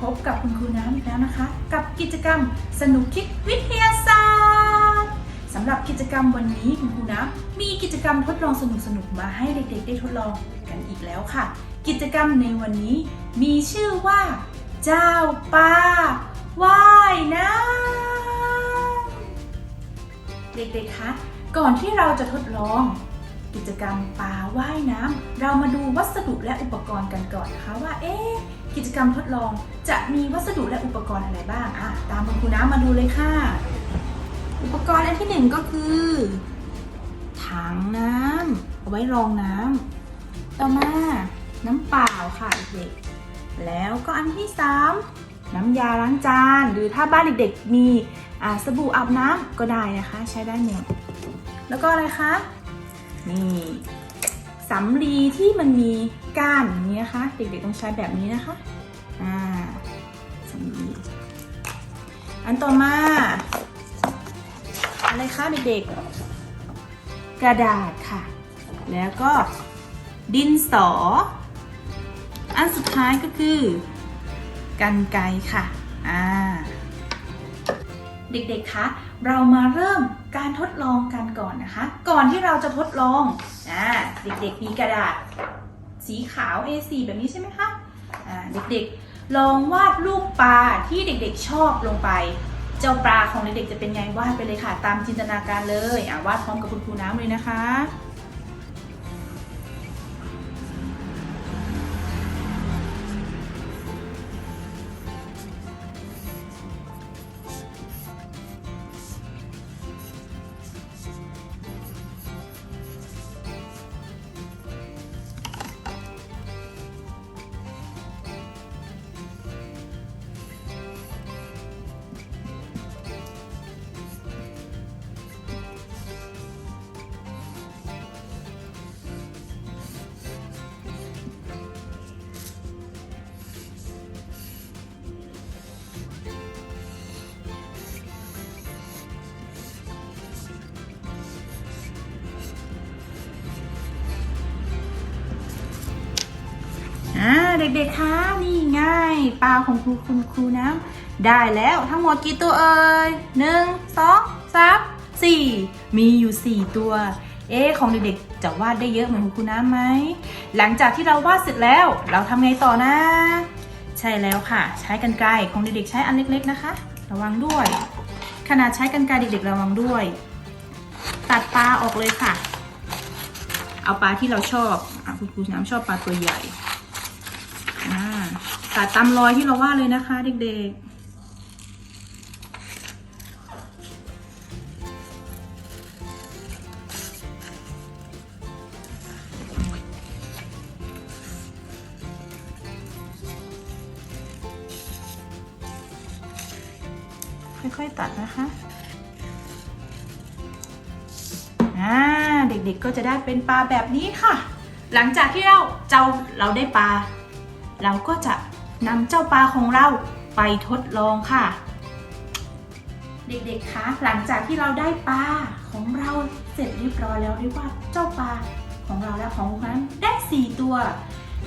พบกับคุณครูน้ำอีกแล้วนะคะ กับกิจกรรมสนุกคิดวิทยาศาสตร์สำหรับกิจกรรมวันนี้คุณครูน้ำมีกิจกรรมทดลองสนุกๆมาให้เด็กๆ ได้ทดลองกันอีกแล้วค่ะ กิจกรรมในวันนี้มีชื่อว่า เจ้าป่าว่ายน้ำเด็กๆคะก่อนที่เราจะทดลอง กิจกรรมปลาว่ายน้ำ เรามาดูวัสดุและอุปกรณ์กันก่อนนะคะว่า เอ๊ะกิจกรรมทดลองจะมีวัสดุและอุปกรณ์อะไรบ้างอะตามคุณครูน้ำมาดูเลยค่ะ อุปกรณ์อันที่หนึ่งก็คือ ถังน้ำเอาไว้รองน้ำต่อมาน้ำเปล่าค่ะเด็กแล้วก็อันที่สามน้ำยาล้างจาน หรือถ้าบ้านเด็กๆมีอาสบู่อาบน้ำก็ได้นะคะ ใช้ได้หมดแล้วก็อะไรคะ นี่สำลีที่มันมีก้านนี้นะคะ เด็กๆต้องใช้แบบนี้นะคะอ่าสำลีอันต่อมา อะไรคะเด็กๆ กระดาษค่ะ แล้วก็ดินสอ อันสุดท้ายก็คือกันไกค่ะ อ่า เด็กๆ คะ เรามาเริ่มการทดลองกันก่อนนะคะ ก่อนที่เราจะทดลองอ่าเด็กๆ มีกระดาษ สีขาว A4 แบบนี้ใช่ไหมคะอ่าเด็กๆ ลองวาดรูปปลาที่เด็กๆ ชอบลงไป เจ้าปลาของเด็กๆ จะเป็นไงวาดไปเลยค่ะ ตามจินตนาการเลยอ่าวาดพร้อมกับคุณครูน้ำเลยนะคะ เด็กๆคะนี่ง่ายปลาของครูคุณครูน้ำได้แล้วทั้งหมดกี่ตัวเอ่ยหนึ่งสองสามสี่มีอยู่สี่ตัว เอ๊ของเด็กๆจะวาดได้เยอะเหมือนคุณครูน้ำไหมหลังจากที่เราวาดเสร็จแล้ว เราทำไงต่อนะ ใช่แล้วค่ะ ใช้กันไกรของเด็กๆใช้อันเล็กๆนะคะ ระวังด้วย ขนาดใช้กันไกรเด็กๆระวังด้วย ตัดปลาออกเลยค่ะ เอาปลาที่เราชอบอคุณครูน้ำชอบปลาตัวใหญ่ ตัดตามรอยที่เราว่าเลยนะคะ เด็กๆค่อยๆตัดนะคะ อ่า เด็กๆก็จะได้เป็นปลาแบบนี้ค่ะ หลังจากที่เราเจ้าเราได้ปลา เราก็จะนำเจ้าปลาของเราไปทดลองค่ะ เด็กๆ คะหลังจากที่เราได้ปลาของเราเสร็จเรียบร้อยแล้วเรียกว่าเจ้าปลาของเราและของคุณครูน้ำได้ 4 ตัว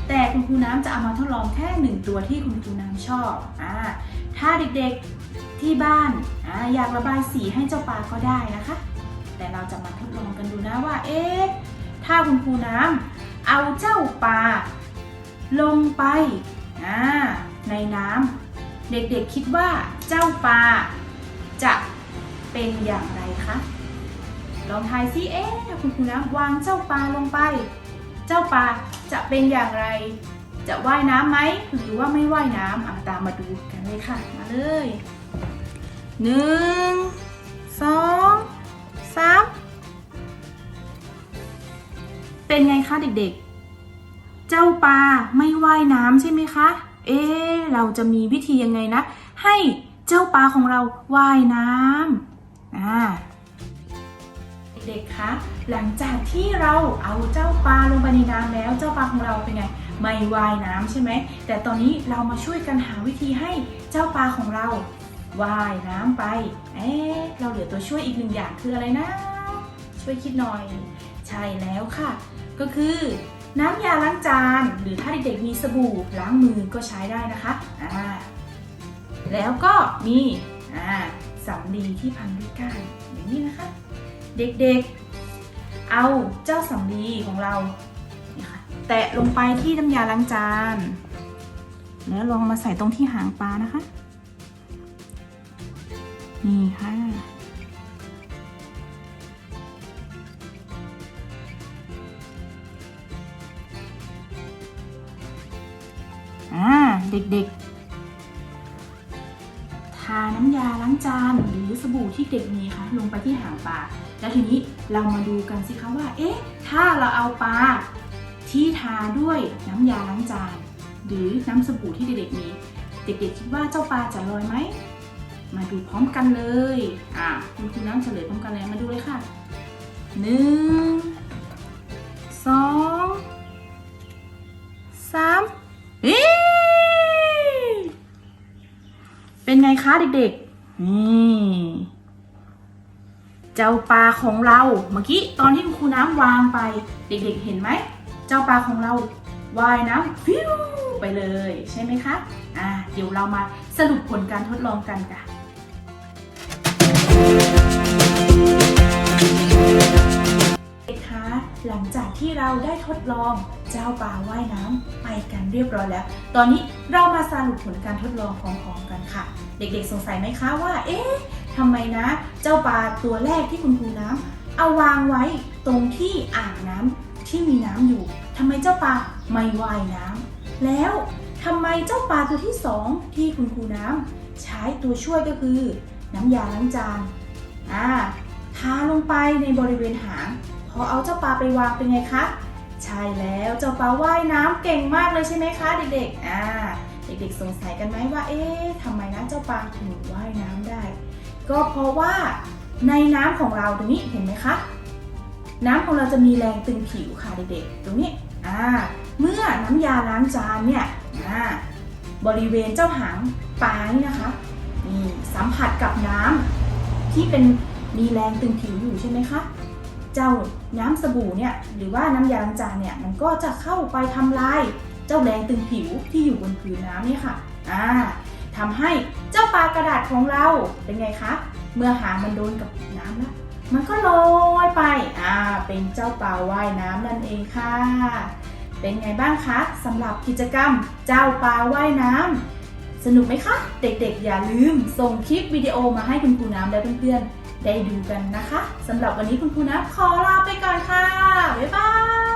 แต่คุณครูน้ำจะเอามาทดลองแค่ 1 ตัวที่คุณครูน้ำชอบอ่าถ้าเด็กๆที่บ้านออยากระบายสีให้เจ้าปลาก็ได้นะคะ แต่เราจะมาทดลองกันดูนะว่าเอ๊ะถ้าคุณครูน้ำเอาเจ้าปลา ลงไปในน้ำเด็กๆคิดว่าเจ้าปลาจะเป็นอย่างไรคะลองทายซิเอ๊ะคุณครูน้ำวางเจ้าปลาลงไป เจ้าปลาจะเป็นอย่างไร จะว่ายน้ำไหมหรือว่าไม่ว่ายน้ำอะตามมาดูกันเลยค่ะมาเลยหนึ่งสองสามเป็นไงคะเด็กๆ เจ้าปลาไม่ว่ายน้ำใช่ไหมคะ เอ๊เราจะมีวิธียังไงนะ ให้เจ้าปลาของเราว่ายน้ำอ่าเด็กๆคะหลังจากที่เราเอาเจ้าปลาลงไปในน้ำแล้วเจ้าปลาของเราเป็นไงไม่ว่ายน้ำใช่ไหมแต่ตอนนี้เรามาช่วยกันหาวิธีให้เจ้าปลาของเราว่ายน้ำไป เอ๊ะเราเหลือตัวช่วยอีกหนึ่งอย่างคืออะไรนะ ช่วยคิดหน่อย ใช่แล้วค่ะ ก็คือ น้ำยาล้างจาน หรือถ้าเด็กๆมีสบู่ล้างมือก็ใช้ได้นะคะอ่าแล้วก็มีอ่าสำลีที่พันด้วยก้านอย่างนี้นะคะ เด็กๆ เอาเจ้าสำลีของเราแตะลงไปที่น้ำยาล้างจาน แล้วลองมาใส่ตรงที่หางปลานะคะ นี่ค่ะ เด็กๆ ทาน้ำยาล้างจานหรือสบู่ที่เด็กมีคะลงไปที่หางปลา แล้วทีนี้เรามาดูกันสิคะว่า เอ๊ะ ถ้าเราเอาปลาที่ทาด้วยน้ำยาล้างจาน หรือน้ำสบู่ที่เด็กๆมี เด็กๆคิดว่าเจ้าปลาจะลอยไหม มาดูพร้อมกันเลย อ่าคุณครูน้ำเฉลยพร้อมกันเลย มาดูเลยค่ะหนึ่ง งคะเด็กๆ นี่ เจ้าปลาของเราเมื่อกี้ตอนที่คุณครูน้ำวางไป เด็กๆ เห็นไหม เจ้าปลาของเราว่ายน้ำฟิวไปเลยใช่ไหมคะ อ่าเดี๋ยวเรามาสรุปผลการทดลองกันค่ะ หลังจากที่เราได้ทดลองเจ้าปลาว่ายน้ำไปกันเรียบร้อยแล้ว ตอนนี้เรามาสรุปผลการทดลองพร้อมๆกันค่ะ เด็กๆสงสัยไหมคะว่า เอ๊ะทำไมนะ เจ้าปลาตัวแรกที่คุณครูน้ำเอาวางไว้ตรงที่อ่างน้ำที่มีน้ำอยู่ทำไมเจ้าปลาไม่ว่ายน้ำแล้วทำไมเจ้าปลาตัวที่สองที่คุณครูน้ำใช้ตัวช่วยก็คือ น้ำยาล้างจานอ่าทาลงไปในบริเวณหาง พอเอาเจ้าปลาไปวางเป็นไงคะ ใช่แล้วเจ้าปลาว่ายน้ำเก่งมากเลยใช่ไหมคะ เด็กๆ อ่า เด็กๆ สงสัยกันไหมว่า เอ๊ะทำไมนะเจ้าปลาถึงว่ายน้ำได้ ก็เพราะว่าในน้ำของเราตรงนี้เห็นไหมคะ น้ำของเราจะมีแรงตึงผิวค่ะเด็กๆ ตรงนี้ อ่า เมื่อน้ำยาล้างจานเนี่ย อ่า บริเวณเจ้าหางปลานี่นะคะนี่สัมผัสกับน้ำที่เป็นมีแรงตึงผิวอยู่ใช่ไหมคะ จ้าน้ำสบู่เนี่ยหรือว่าน้ำยาล้างจานเนี่ยมันก็จะเข้าไปทำลายเจ้าแรงตึงผิวที่อยู่บนผืนน้ำนี่ค่ะอ่าทำให้เจ้าปลากระดาษของเราเป็นไงคะ เมื่อหางมันโดนกับน้ำแล้วมันก็ลอยไป อ่า เป็นเจ้าปลาว่ายน้ำนั่นเองค่ะ เป็นไงบ้างคะสำหรับกิจกรรมเจ้าปลาว่ายน้ำสนุกไหมคะ เด็กๆ อย่าลืมส่งคลิปวิดีโอมาให้คุณครูน้ำและเพื่อนๆ ได้ดูกันนะคะสำหรับวันนี้คุณครูนับขอลาไปก่อนค่ะ บ๊ายบาย